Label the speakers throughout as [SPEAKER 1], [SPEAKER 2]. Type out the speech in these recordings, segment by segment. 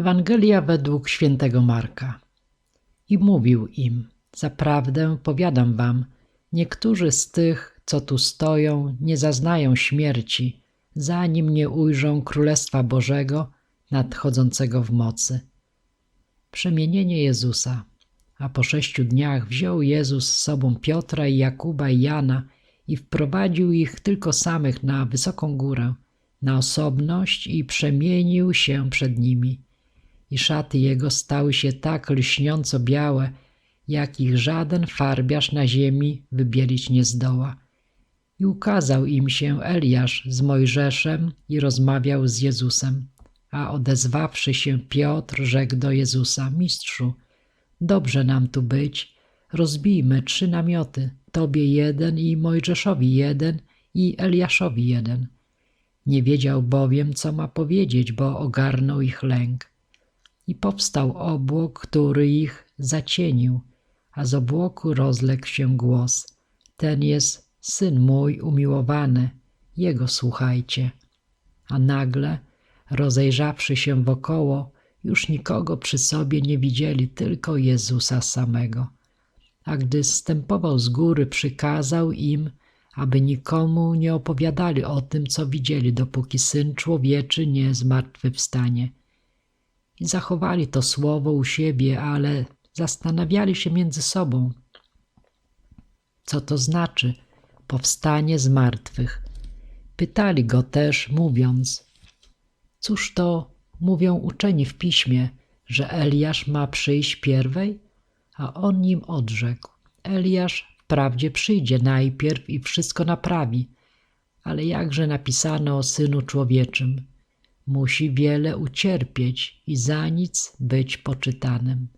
[SPEAKER 1] Ewangelia według świętego Marka. I mówił im: Zaprawdę powiadam wam, niektórzy z tych, co tu stoją, nie zaznają śmierci, zanim nie ujrzą Królestwa Bożego nadchodzącego w mocy. Przemienienie Jezusa. A po sześciu dniach wziął Jezus z sobą Piotra i Jakuba i Jana i wprowadził ich tylko samych na wysoką górę, na osobność i przemienił się przed nimi. I szaty jego stały się tak lśniąco białe, jak ich żaden farbiarz na ziemi wybielić nie zdoła. I ukazał im się Eliasz z Mojżeszem i rozmawiał z Jezusem. A odezwawszy się Piotr, rzekł do Jezusa: Mistrzu, dobrze nam tu być. Rozbijmy trzy namioty, tobie jeden i Mojżeszowi jeden i Eliaszowi jeden. Nie wiedział bowiem, co ma powiedzieć, bo ogarnął ich lęk. I powstał obłok, który ich zacienił, a z obłoku rozległ się głos. Ten jest syn mój umiłowany, jego słuchajcie. A nagle, rozejrzawszy się wokoło, już nikogo przy sobie nie widzieli, tylko Jezusa samego. A gdy zstępował z góry, przykazał im, aby nikomu nie opowiadali o tym, co widzieli, dopóki Syn Człowieczy nie zmartwychwstanie. Zachowali to słowo u siebie, ale zastanawiali się między sobą, co to znaczy powstanie z martwych. Pytali go też, mówiąc: Cóż to mówią uczeni w piśmie, że Eliasz ma przyjść pierwej? A on nim odrzekł: Eliasz wprawdzie przyjdzie najpierw i wszystko naprawi, ale jakże napisano o synu człowieczym, musi wiele ucierpieć i za nic być poczytanym.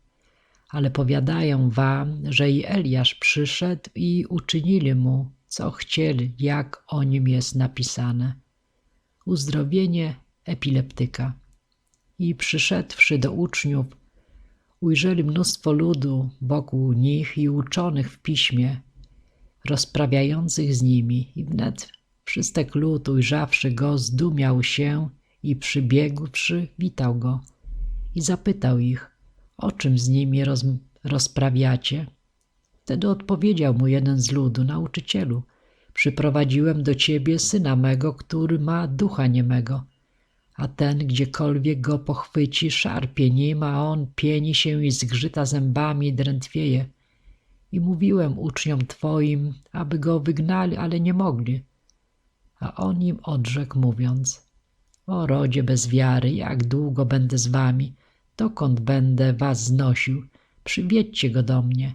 [SPEAKER 1] Ale powiadają wam, że i Eliasz przyszedł i uczynili mu, co chcieli, jak o nim jest napisane. Uzdrowienie epileptyka. I przyszedłszy do uczniów, ujrzeli mnóstwo ludu wokół nich i uczonych w piśmie, rozprawiających z nimi. I wnet wszystek lud, ujrzawszy go, zdumiał się i przybiegłszy, witał go i zapytał ich, o czym z nimi roz, rozprawiacie? Wtedy odpowiedział mu jeden z ludu, nauczycielu, przyprowadziłem do ciebie syna mego, który ma ducha niemego a ten gdziekolwiek go pochwyci, szarpie nim, a on pieni się i zgrzyta zębami i drętwieje. I mówiłem uczniom Twoim, aby go wygnali, ale nie mogli. A on im odrzekł, mówiąc: O rodzie bez wiary, jak długo będę z wami, dokąd będę was znosił, przywiedźcie go do mnie.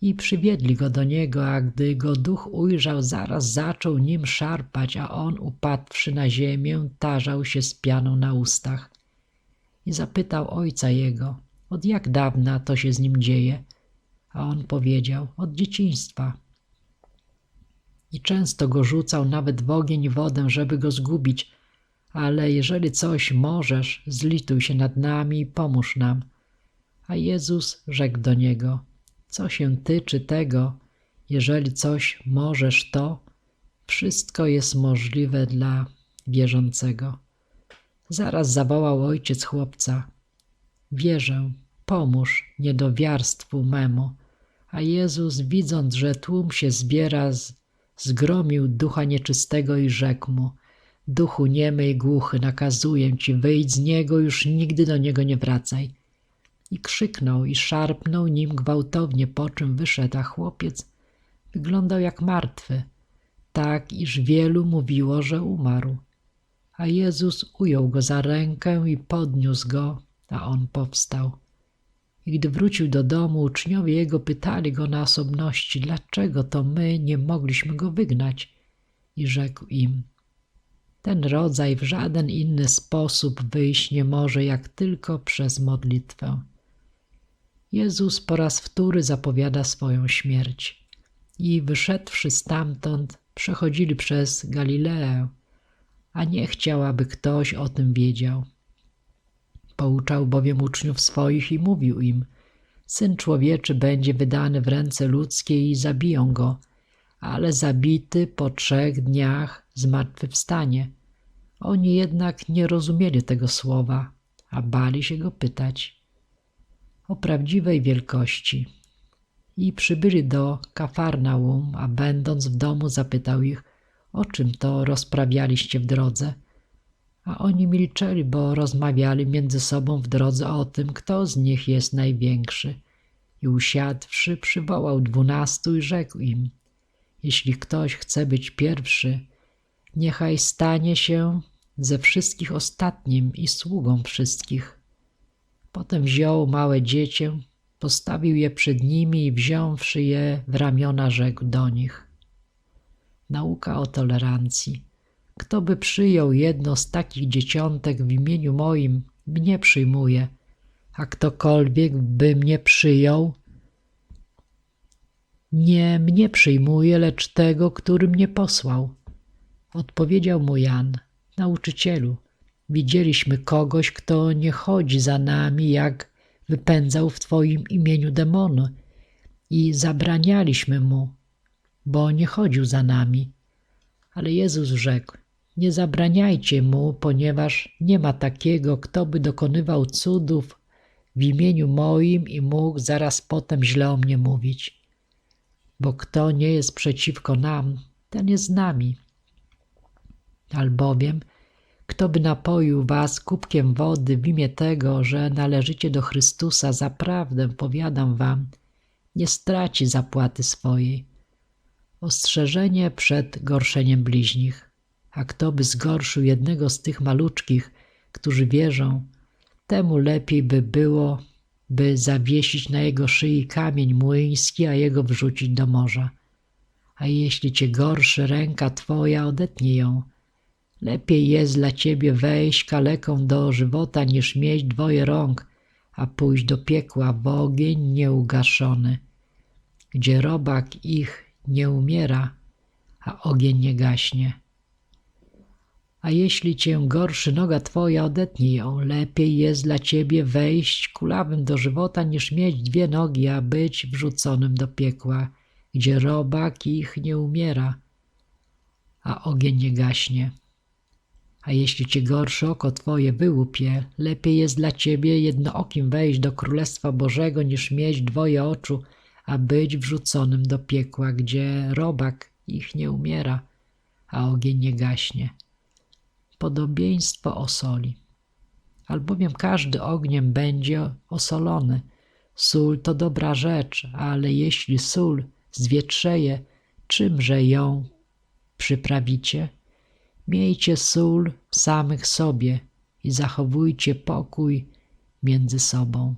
[SPEAKER 1] I przywiedli go do niego, a gdy go duch ujrzał, zaraz zaczął nim szarpać, a on, upadłszy na ziemię, tarzał się z pianą na ustach. I zapytał ojca jego, od jak dawna to się z nim dzieje? A on powiedział, od dzieciństwa. I często go rzucał nawet w ogień i wodę, żeby go zgubić, ale jeżeli coś możesz, zlituj się nad nami i pomóż nam. A Jezus rzekł do niego – co się tyczy tego, jeżeli coś możesz, to wszystko jest możliwe dla wierzącego. Zaraz zawołał ojciec chłopca. Wierzę, pomóż niedowiarstwu memu. A Jezus, widząc, że tłum się zbiera, zgromił ducha nieczystego i rzekł mu: Duchu niemy i głuchy, nakazuję ci, wyjdź z niego, już nigdy do niego nie wracaj i krzyknął i szarpnął nim gwałtownie, po czym wyszedł, a chłopiec wyglądał jak martwy, tak iż wielu mówiło, że umarł. A Jezus ujął go za rękę i podniósł go, a on powstał. I gdy wrócił do domu, uczniowie jego pytali go na osobności, dlaczego to my nie mogliśmy go wygnać. I rzekł im, ten rodzaj w żaden inny sposób wyjść nie może, jak tylko przez modlitwę. Jezus po raz wtóry zapowiada swoją śmierć. I wyszedłszy stamtąd, przechodzili przez Galileę, a nie chciał, aby ktoś o tym wiedział. Pouczał bowiem uczniów swoich i mówił im: Syn człowieczy będzie wydany w ręce ludzkie i zabiją go, ale zabity po trzech dniach zmartwychwstanie. Oni jednak nie rozumieli tego słowa, a bali się go pytać o prawdziwej wielkości. I przybyli do Kafarnaum, a będąc w domu zapytał ich, o czym to rozprawialiście w drodze. A oni milczeli, bo rozmawiali między sobą w drodze o tym, kto z nich jest największy. I usiadłszy, przywołał dwunastu i rzekł im, jeśli ktoś chce być pierwszy, niechaj stanie się ze wszystkich ostatnim i sługą wszystkich. Potem wziął małe dziecię, postawił je przed nimi i wziąwszy je w ramiona, rzekł do nich. Nauka o tolerancji. Kto by przyjął jedno z takich dzieciątek w imieniu moim, mnie przyjmuje, a ktokolwiek by mnie przyjął, nie mnie przyjmuje, lecz tego, który mnie posłał. Odpowiedział mu Jan, nauczycielu, widzieliśmy kogoś, kto nie chodzi za nami, jak wypędzał w Twoim imieniu demony i zabranialiśmy mu, bo nie chodził za nami. Ale Jezus rzekł, nie zabraniajcie mu, ponieważ nie ma takiego, kto by dokonywał cudów w imieniu moim i mógł zaraz potem źle o mnie mówić. Bo kto nie jest przeciwko nam, ten jest z nami. Albowiem, kto by napoił was kubkiem wody w imię tego, że należycie do Chrystusa, zaprawdę powiadam wam, nie straci zapłaty swojej. Ostrzeżenie przed gorszeniem bliźnich. A kto by zgorszył jednego z tych maluczkich, którzy wierzą, temu lepiej by było, by zawiesić na jego szyi kamień młyński, a jego wrzucić do morza. A jeśli cię gorszy ręka twoja, odetnij ją. Lepiej jest dla ciebie wejść kaleką do żywota, niż mieć dwoje rąk, a pójść do piekła w ogień nieugaszony, gdzie robak ich nie umiera, a ogień nie gaśnie. A jeśli cię gorszy noga twoja, odetnij ją. Lepiej jest dla ciebie wejść kulawym do żywota, niż mieć dwie nogi, a być wrzuconym do piekła, gdzie robak ich nie umiera, a ogień nie gaśnie. A jeśli cię gorsze oko twoje wyłupie, lepiej jest dla ciebie jednookim wejść do Królestwa Bożego, niż mieć dwoje oczu, a być wrzuconym do piekła, gdzie robak ich nie umiera, a ogień nie gaśnie podobieństwo o soli. Albowiem każdy ogniem będzie osolony. Sól to dobra rzecz, ale jeśli sól zwietrzeje, czymże ją przyprawicie? Miejcie sól samych sobie i zachowujcie pokój między sobą.